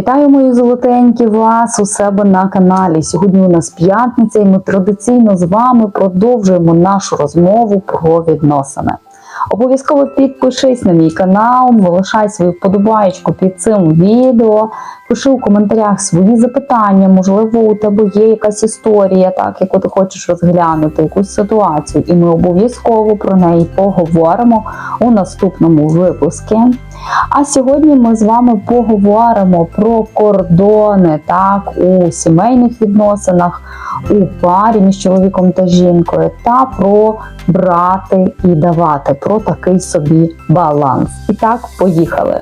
Вітаю мої золотенькі вас у себе на каналі. Сьогодні у нас п'ятниця, і ми традиційно з вами продовжуємо нашу розмову про відносини. Обов'язково підпишись на мій канал, залишай свою вподобаєчку під цим відео, пиши у коментарях свої запитання, можливо, у тебе є якась історія, так яку ти хочеш розглянути, якусь ситуацію, і ми обов'язково про неї поговоримо у наступному випуску. А сьогодні ми з вами поговоримо про кордони так у сімейних відносинах, у парі між чоловіком та жінкою, та про брати і давати, про такий собі баланс. І так, поїхали.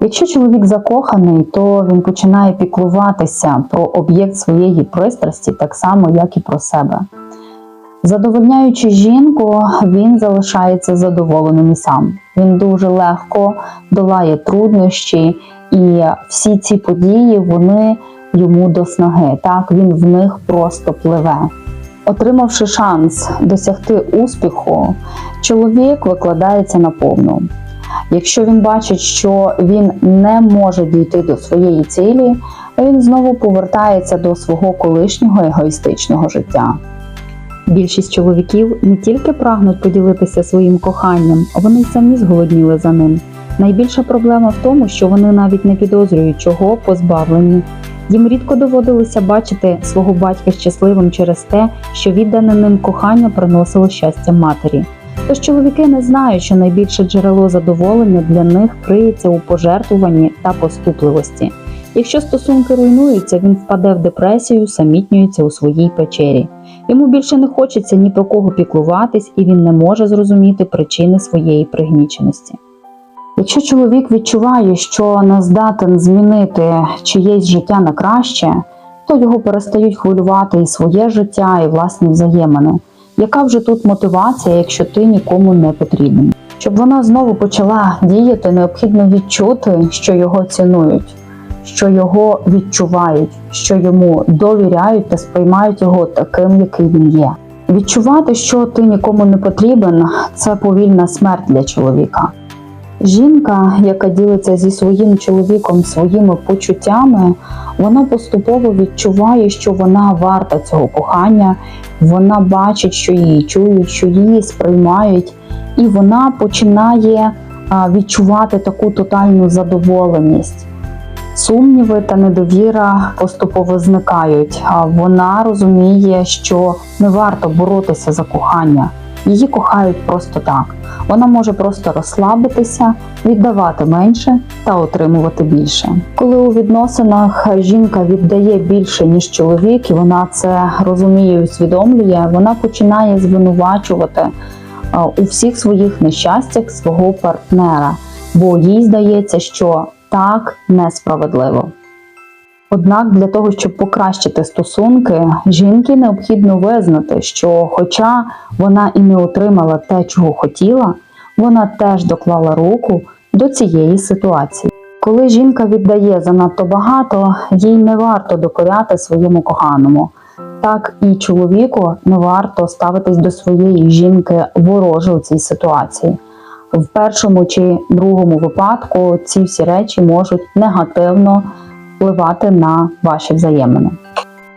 Якщо чоловік закоханий, то він починає піклуватися про об'єкт своєї пристрасті так само, як і про себе. Задовольняючи жінку, він залишається задоволеним і сам. Він дуже легко долає труднощі, і всі ці події вони йому до снаги. Так він в них просто пливе. Отримавши шанс досягти успіху, чоловік викладається на повну. Якщо він бачить, що він не може дійти до своєї цілі, він знову повертається до свого колишнього егоїстичного життя. Більшість чоловіків не тільки прагнуть поділитися своїм коханням, вони й самі зголодніли за ним. Найбільша проблема в тому, що вони навіть не підозрюють, чого позбавлені. Їм рідко доводилося бачити свого батька щасливим через те, що віддане ним кохання приносило щастя матері. Тож чоловіки не знають, що найбільше джерело задоволення для них криється у пожертвуванні та поступливості. Якщо стосунки руйнуються, він впаде в депресію, самітнюється у своїй печері. Йому більше не хочеться ні про кого піклуватись, і він не може зрозуміти причини своєї пригніченості. Якщо чоловік відчуває, що не здатен змінити чиєсь життя на краще, то його перестають хвилювати і своє життя, і власні взаємини. Яка вже тут мотивація, якщо ти нікому не потрібен? Щоб вона знову почала діяти, необхідно відчути, що його цінують, що його відчувають, що йому довіряють та сприймають його таким, який він є. Відчувати, що ти нікому не потрібен, це повільна смерть для чоловіка. Жінка, яка ділиться зі своїм чоловіком своїми почуттями, вона поступово відчуває, що вона варта цього кохання, вона бачить, що її чують, що її сприймають, і вона починає відчувати таку тотальну задоволеність. Сумніви та недовіра поступово зникають. А вона розуміє, що не варто боротися за кохання. Її кохають просто так. Вона може просто розслабитися, віддавати менше та отримувати більше. Коли у відносинах жінка віддає більше ніж чоловік, і вона це розуміє і усвідомлює, вона починає звинувачувати у всіх своїх нещастях свого партнера, бо їй здається, що так несправедливо. Однак для того, щоб покращити стосунки, жінки необхідно визнати, що, хоча вона і не отримала те, чого хотіла, вона теж доклала руку до цієї ситуації. Коли жінка віддає занадто багато, їй не варто докоряти своєму коханому. Так і чоловіку не варто ставитись до своєї жінки вороже у цій ситуації. В першому чи другому випадку ці всі речі можуть негативно впливати на ваші взаємини.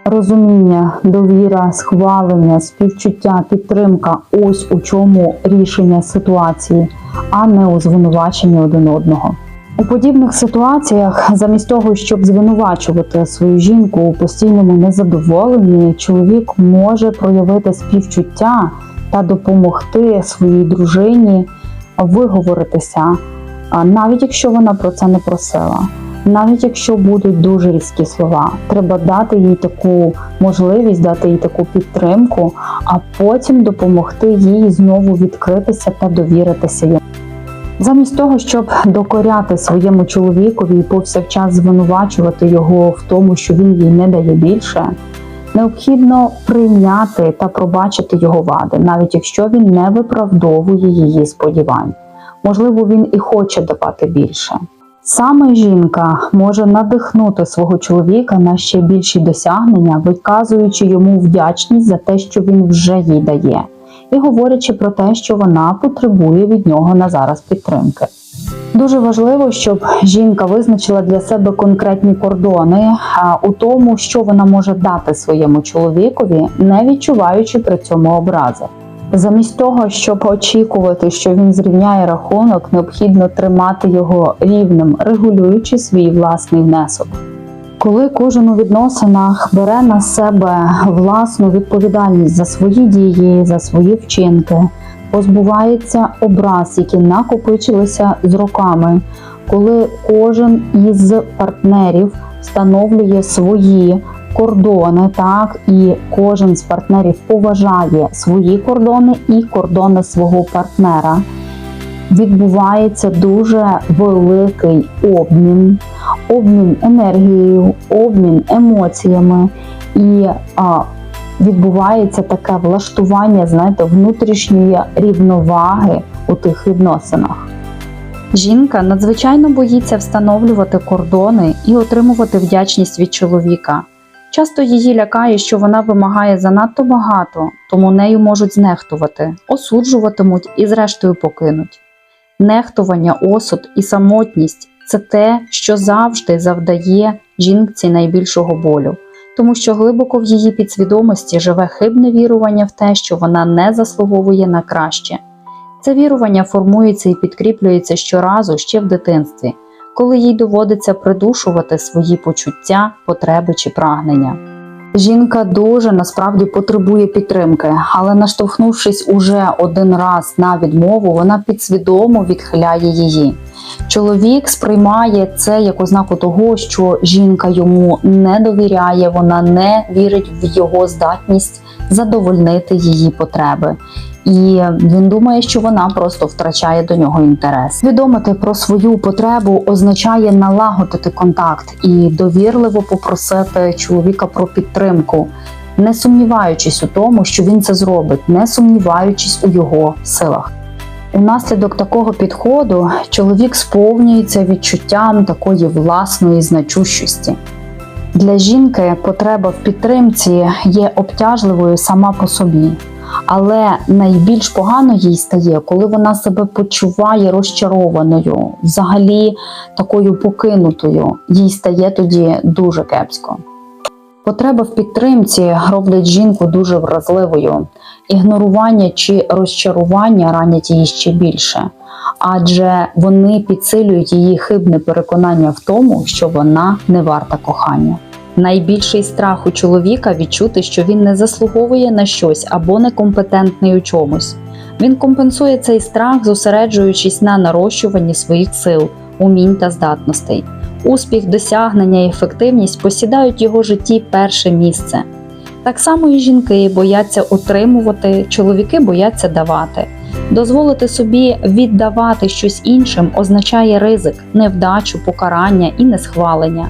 Розуміння, довіра, схвалення, співчуття, підтримка ось у чому рішення ситуації, а не у звинуваченні один одного. У подібних ситуаціях, замість того, щоб звинувачувати свою жінку у постійному незадоволенні, чоловік може проявити співчуття та допомогти своїй дружині виговоритися, навіть якщо вона про це не просила. Навіть якщо будуть дуже різкі слова, треба дати їй таку можливість, дати їй таку підтримку, а потім допомогти їй знову відкритися та довіритися йому. Замість того, щоб докоряти своєму чоловікові і повсякчас звинувачувати його в тому, що він їй не дає більше, необхідно прийняти та пробачити його вади, навіть якщо він не виправдовує її сподівань. Можливо, він і хоче давати більше. Саме жінка може надихнути свого чоловіка на ще більші досягнення, виказуючи йому вдячність за те, що він вже їй дає, і говорячи про те, що вона потребує від нього на зараз підтримки. Дуже важливо, щоб жінка визначила для себе конкретні кордони у тому, що вона може дати своєму чоловікові, не відчуваючи при цьому образи. Замість того, щоб очікувати, що він зрівняє рахунок, необхідно тримати його рівнем, регулюючи свій власний внесок. Коли кожен у відносинах бере на себе власну відповідальність за свої дії, за свої вчинки, позбувається образ, які накопичилися з роками, коли кожен із партнерів встановлює свої кордони, так і кожен з партнерів поважає свої кордони і кордони свого партнера. Відбувається дуже великий обмін, обмін енергією, обмін емоціями, і а, відбувається таке влаштування, знаєте, внутрішньої рівноваги у тих відносинах. Жінка надзвичайно боїться встановлювати кордони і отримувати вдячність від чоловіка. Часто її лякає, що вона вимагає занадто багато, тому нею можуть знехтувати, осуджуватимуть і, зрештою, покинуть. Нехтування, осуд і самотність це те, що завжди завдає жінці найбільшого болю, тому що глибоко в її підсвідомості живе хибне вірування в те, що вона не заслуговує на краще. Це вірування формується і підкріплюється щоразу ще в дитинстві, коли їй доводиться придушувати свої почуття, потреби чи прагнення. Жінка дуже насправді потребує підтримки, але наштовхнувшись уже один раз на відмову, вона підсвідомо відхиляє її. Чоловік сприймає це як ознаку того, що жінка йому не довіряє, вона не вірить в його здатність задовольнити її потреби. І він думає, що вона просто втрачає до нього інтерес. Відомити про свою потребу означає налагодити контакт і довірливо попросити чоловіка про підтримку, не сумніваючись у тому, що він це зробить, не сумніваючись у його силах. Унаслідок такого підходу чоловік сповнюється відчуттям такої власної значущості. Для жінки потреба в підтримці є обтяжливою сама по собі. Але найбільш погано їй стає, коли вона себе почуває розчарованою, взагалі такою покинутою. Їй стає тоді дуже кепсько. Потреба в підтримці роблять жінку дуже вразливою. Ігнорування чи розчарування ранять її ще більше, адже вони підсилюють її хибне переконання в тому, що вона не варта кохання. Найбільший страх у чоловіка відчути, що він не заслуговує на щось або некомпетентний у чомусь. Він компенсує цей страх, зосереджуючись на нарощуванні своїх сил, умінь та здатностей. Успіх, досягнення і ефективність посідають в його житті перше місце. Так само і жінки бояться отримувати, чоловіки бояться давати. Дозволити собі віддавати щось іншим означає ризик, невдачу, покарання і несхвалення.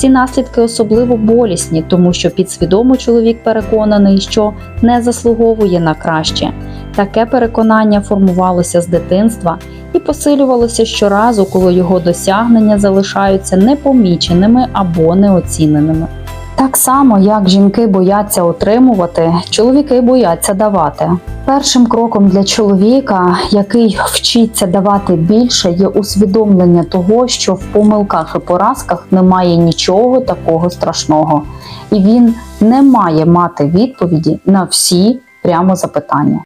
Ці наслідки особливо болісні, тому що підсвідомо чоловік переконаний, що не заслуговує на краще. Таке переконання формувалося з дитинства і посилювалося щоразу, коли його досягнення залишаються непоміченими або неоціненими. Так само, як жінки бояться отримувати, чоловіки бояться давати. Першим кроком для чоловіка, який вчиться давати більше, є усвідомлення того, що в помилках і поразках немає нічого такого страшного, і він не має мати відповіді на всі прямо запитання.